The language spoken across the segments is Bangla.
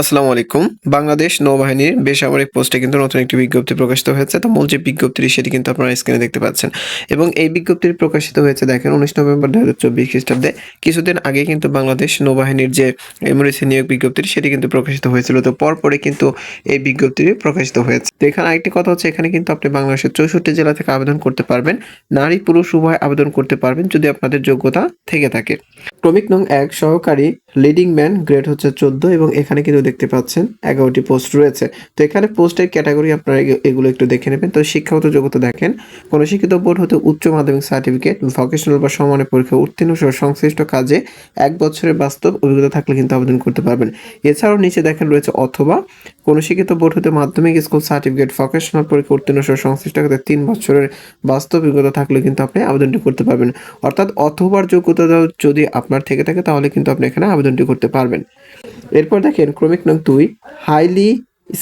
আসসালামু আলাইকুম। বাংলাদেশ নৌবাহিনীর বেসামরিক পোস্টে কিন্তু নতুন একটি বিজ্ঞপ্তি প্রকাশিত হয়েছে। তো মূল যে বিজ্ঞপ্তিটি সেটি কিন্তু আপনারা স্ক্রিনে দেখতে পাচ্ছেন। এবং এই বিজ্ঞপ্তিটি প্রকাশিত হয়েছে, দেখেন, উনিশ নভেম্বর দু হাজার চব্বিশ খ্রিস্টাব্দে। কিছুদিন আগে কিন্তু বাংলাদেশ নৌবাহিনীর যে এমরিসি নিয়োগ বিজ্ঞপ্তিটি, সেটি কিন্তু প্রকাশিত হয়েছিল। তো পরপরে কিন্তু এই বিজ্ঞপ্তিটি প্রকাশিত হয়েছে। তো এখানে আরেকটি কথা হচ্ছে, এখানে কিন্তু আপনি বাংলাদেশের চৌষট্টি জেলা থেকে আবেদন করতে পারবেন। নারী, পুরুষ, উভয় আবেদন করতে পারবেন যদি আপনাদের যোগ্যতা থেকে থাকে। ক্রমিক নং এক, সহকারী লিডিং ম্যান গ্রেড হচ্ছে চোদ্দ এবং এখানে কিন্তু দেখতে পাচ্ছেন এগারোটি পোস্ট রয়েছে। তো এখানে পোস্টের ক্যাটাগরি আপনারা এগুলো একটু দেখে নেবেন। তো শিক্ষাগত যোগ্যতা দেখেন, কোনো শিক্ষিত বোর্ড হতে উচ্চ মাধ্যমিক সার্টিফিকেট ভকেশনাল বা সমানের পরীক্ষা উত্তীর্ণ সহ সংশ্লিষ্ট কাজে এক বছরের বাস্তব অভিজ্ঞতা থাকলে কিন্তু আবেদন করতে পারবেন। এছাড়াও নিচে দেখেন রয়েছে অথবা কোনো শিক্ষিত বোর্ড হতে মাধ্যমিক স্কুল সার্টিফিকেট ভকেশনাল পরীক্ষা উত্তীর্ণ সহ সংশ্লিষ্ট কাজে তিন বছরের বাস্তব অভিজ্ঞতা থাকলে কিন্তু আপনি আবেদনটি করতে পারবেন। অর্থাৎ অথবার যোগ্যতা যদি আপনার থেকে থাকে, তাহলে কিন্তু আপনি এখানে আবেদনটি করতে পারবেন। এরপর দেখেন ক্রমিক নং দুই হাইলি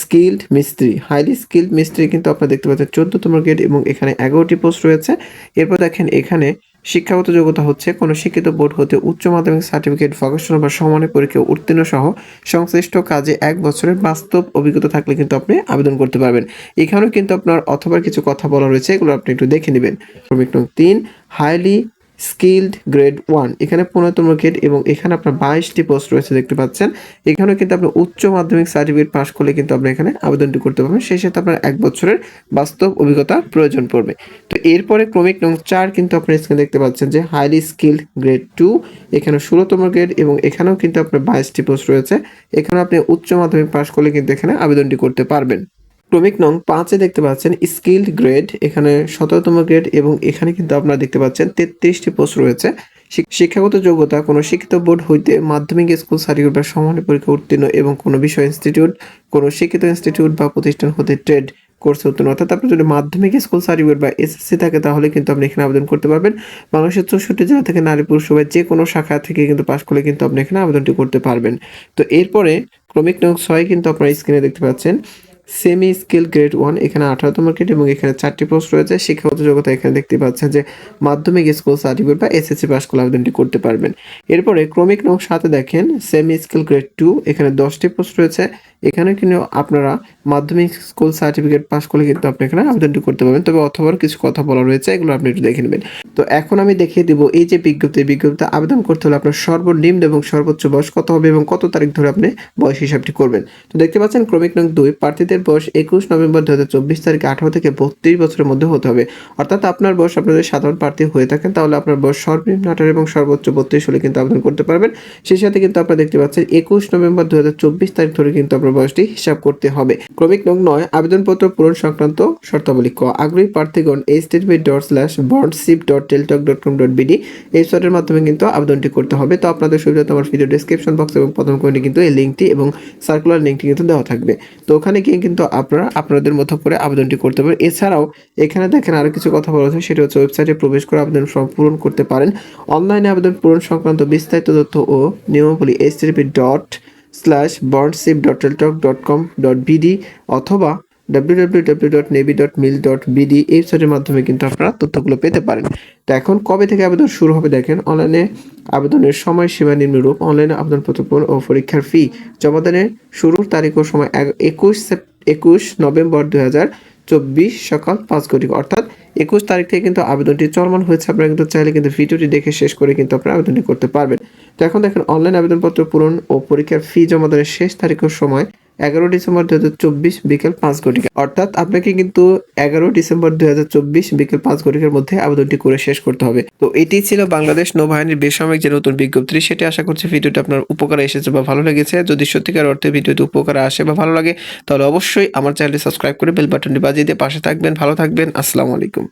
স্কিল্ড মিস্ত্রি হাইলি স্কিল্ড মিস্ত্রি কিন্তু আপনারা দেখতে পাচ্ছেন চোদ্দতম গ্রেড এবং এখানে এগারোটি পোস্ট রয়েছে। এরপর দেখেন এখানে শিক্ষাগত যোগ্যতা হচ্ছে কোনো শিক্ষিত বোর্ড হতে উচ্চ মাধ্যমিক সার্টিফিকেট ভকেশনাল বা সমানের পরীক্ষা উত্তীর্ণ সহ সংশ্লিষ্ট কাজে এক বছরের বাস্তব অভিজ্ঞতা থাকলে কিন্তু আপনি আবেদন করতে পারবেন। এখানেও কিন্তু আপনার অথবা কিছু কথা বলা রয়েছে, এগুলো আপনি একটু দেখে নেবেন। ক্রমিক নং তিন হাইলি স্কিল্ড গ্রেড ওয়ান এখানে পনেরোতম গ্রেড এবং এখানে আপনার বাইশটি পোস্ট রয়েছে, দেখতে পাচ্ছেন। এখানেও কিন্তু আপনি উচ্চ মাধ্যমিক সার্টিফিকেট পাস করলে কিন্তু আপনি এখানে আবেদনটি করতে পারবেন। সেই সাথে আপনার এক বছরের বাস্তব অভিজ্ঞতা প্রয়োজন পড়বে। তো এরপরে ক্রমিক নং চার কিন্তু আপনি স্ক্রিনে দেখতে পাচ্ছেন যে হাইলি স্কিল্ড গ্রেড টু এখানে ষোলোতম গ্রেড এবং এখানেও কিন্তু আপনার বাইশটি পোস্ট রয়েছে। এখানে আপনি উচ্চ মাধ্যমিক পাস করলে কিন্তু এখানে আবেদনটি করতে পারবেন। ক্রমিক নং পাঁচে দেখতে পাচ্ছেন স্কিল্ড গ্রেড, এখানে সতেরোতম গ্রেড এবং এখানে কিন্তু আপনারা দেখতে পাচ্ছেন তেত্রিশটি পোস্ট রয়েছে। শিক্ষাগত যোগ্যতা, কোনো শিক্ষিত বোর্ড হইতে মাধ্যমিক স্কুল সার্টিফিকেট বা সমানের পরীক্ষা উত্তীর্ণ এবং কোনো বিষয় ইনস্টিটিউট, কোনো শিক্ষিত ইনস্টিটিউট বা প্রতিষ্ঠান হতে ট্রেড কোর্সে উত্তীর্ণ। অর্থাৎ আপনার যদি মাধ্যমিক স্কুল সার্টিফিকেট বা এসএসসি থাকে, তাহলে কিন্তু আপনি এখানে আবেদন করতে পারবেন। বাংলাদেশের চৌষট্টি জেলা থেকে নারী পুরুষ সবাই যে কোনো শাখা থেকে কিন্তু পাশ করলে কিন্তু আপনি এখানে আবেদনটি করতে পারবেন। তো এরপরে ক্রমিক নং ছয় কিন্তু আপনারা স্ক্রিনে দেখতে পাচ্ছেন। সেমি স্কিল গ্রেড ওয়ান এখানে আঠারোতম গ্রেড এবং এখানে চারটি পোস্ট রয়েছে। শিক্ষাগত যোগ্যতা এখানে দেখতে পাচ্ছেন যে মাধ্যমিক স্কুল সার্টিফিকেট বা এসএসসি পাস করলে আবেদনটি করতে পারবেন। এরপরে ক্রমিক নং সাথে দেখেন সেমি স্কিল গ্রেড টু এখানে দশটি পোস্ট রয়েছে। এখানে কিন্তু আপনারা মাধ্যমিক স্কুল সার্টিফিকেট পাস করলে কিন্তু আপনি এখানে আবেদনটি করতে পারবেন। তবে অথবা কিছু কথা বলা রয়েছে, এগুলো আপনি একটু দেখে নেবেন। তো এখন আমি দেখিয়ে দিব এই যে বিজ্ঞপ্তি বিজ্ঞপ্তি আবেদন করতে হলে আপনার সর্বনিম্ন এবং সর্বোচ্চ বয়স কত হবে এবং কত তারিখ ধরে আপনি বয়স হিসাবটি করবেন। তো দেখতে পাচ্ছেন, ক্রমিক নং দুই, প্রার্থীদের বয়স একুশ নভেম্বর দু হাজার চব্বিশ তারিখে আঠারো থেকে বত্রিশ বছরের মধ্যে হতে হবে। অর্থাৎ আপনার বয়স আপনাদের সাধারণ প্রার্থী হয়ে থাকেন, তাহলে আপনার বয়স সর্বনিম্ন আঠারো এবং সর্বোচ্চ বত্রিশ হলে কিন্তু আবেদন করতে পারবেন। সেই সাথে কিন্তু আপনারা দেখতে পাচ্ছেন, একুশ নভেম্বর দু হাজার চব্বিশ তারিখ ধরে কিন্তু আপনার বয়সটি হিসাব করতে হবে। ক্রমিক নং নয়, আবেদনপত্র পূরণ সংক্রান্ত শর্তাবলী ক। আগ্রহী প্রার্থীগণ H dot slash bondship dot Teletalk dot com dot BD এই ওয়েবসাইটের মাধ্যমে কিন্তু আবেদনটি করতে হবে। তো আপনাদের সুবিধা আমার ভিডিও ডেসক্রিপশন বক্স এবং প্রথম কমেন্টে কিন্তু এই লিঙ্কটি এবং সার্কুলার লিঙ্কটি কিন্তু দেওয়া থাকবে। তো ওখানে গিয়ে কিন্তু আপনারা আপনাদের মতো করে আবেদনটি করতে পারেন। এছাড়াও এখানে দেখেন আরও কিছু কথা বলা হচ্ছে সেটা হচ্ছে ওয়েবসাইটে প্রবেশ করে আবেদন ফর্ম পূরণ করতে পারেন। অনলাইনে আবেদন পূরণ সংক্রান্ত বিস্তারিত তথ্য ও নিয়মাবলী H dot slash bondship dot Teletalk dot com dot BD অথবা W W W dot navy dot mil dot BD ওয়েবসাইটের মাধ্যমে কিন্তু আপনারা তথ্যগুলো পেতে পারেন। তো এখন কবে থেকে আবেদন শুরু হবে দেখেন? অনলাইনে আবেদনের সময়সীমা নিম্নরূপ। অনলাইনে আবেদনপত্র ও পরীক্ষার ফি জমাদানের শুরুর তারিখ ও সময় একুশ সেপ- একুশ নভেম্বর হাজার চব্বিশ সকাল পাঁচ কোটি অর্থাৎ একুশ তারিখ থেকে কিন্তু আবেদনটি চলমান হয়েছে। আপনারা কিন্তু চাইলে কিন্তু ভিডিওটি দেখে শেষ করে কিন্তু আপনারা আবেদনটি করতে পারবেন। তো এখন দেখেন, অনলাইন আবেদনপত্র পূরণ ও পরীক্ষার ফি জমা দেওয়ার শেষ তারিখের সময় এগারো ডিসেম্বর দু হাজার চব্বিশ বিকেল পাঁচ ঘটিকা। অর্থাৎ আপনাকে কিন্তু এগারো ডিসেম্বর দু হাজার চব্বিশ বিকেল পাঁচ ঘটিকার মধ্যে আবেদনটি করে শেষ করতে হবে। তো এটি ছিল বাংলাদেশ নৌবাহিনীর বেসামরিক যে নতুন বিজ্ঞপ্তি, সেটি আশা করছি ভিডিওটি আপনার উপকারে এসেছে বা ভালো লেগেছে। যদি সত্যিকার অর্থে ভিডিওটি উপকারে আসে বা ভালো লাগে, তাহলে অবশ্যই আমার চ্যানেলটি সাবস্ক্রাইব করে বেল বাটনটি বাজিয়ে দিয়ে পাশে থাকবেন। ভালো থাকবেন। আসসালামু আলাইকুম।